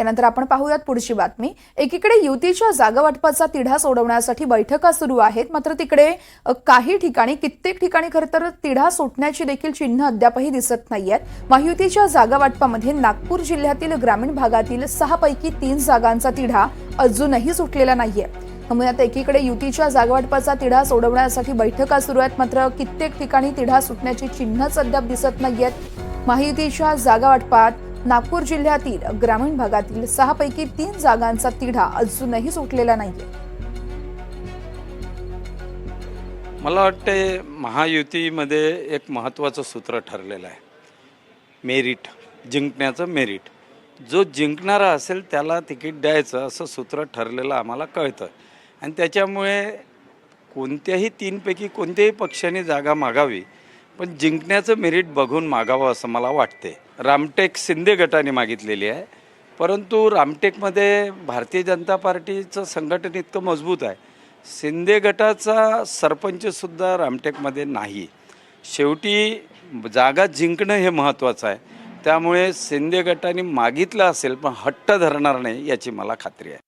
यानंतर आपण पाहूयात पुढची बातमी. एकीकडे युतीच्या जागावाटपाचा तिढा सोडवण्यासाठी बैठका सुरू आहेत मात्र तिकडे काही ठिकाणी कित्येक ठिकाणी खरं तर तिढा सुटण्याची देखील चिन्ह अद्यापही दिसत नाहीयेत. महायुतीच्या जागावाटपामध्ये नागपूर जिल्ह्यातील ग्रामीण भागातील सहापैकी तीन जागांचा तिढा अजूनही सुटलेला नाहीये. त्यामुळे एकीकडे युतीच्या जागावाटपाचा तिढा सोडवण्यासाठी बैठका सुरू आहेत मात्र कित्येक ठिकाणी तिढा सुटण्याची चिन्हच अद्याप दिसत नाहीयेत. महायुतीच्या जागावाटपात नागपूर जिल्ह्यातील ग्रामीण भागातील सहापैकी तीन जागांचा तिढा अजूनही सुटलेला नाहीये. मला वाटते महायुतीमध्ये एक महत्त्वाचं सूत्र ठरलेलं आहे. मेरिट जिंकण्याचं मेरिट. जो जिंकणारा असेल त्याला तिकीट द्यायचं असं सूत्र ठरलेलं आम्हाला कळतं. आणि त्याच्यामुळे कोणत्याही तीनपैकी कोणत्याही पक्षाने जागा मागावी पण जिंकण्याचं मेरिट बघून मागावं असं मला वाटते रामटेक शिंदे गटाने मागितलेली आहे. परंतु रामटेकमध्ये भारतीय जनता पार्टीचं संघटन इतकं मजबूत आहे. शिंदे गटाचा सरपंचसुद्धा रामटेकमध्ये नाही. शेवटी जागा जिंकणं हे महत्त्वाचं आहे. त्यामुळे शिंदे गटाने मागितलं असेल पण हट्ट धरणार नाही याची मला खात्री आहे.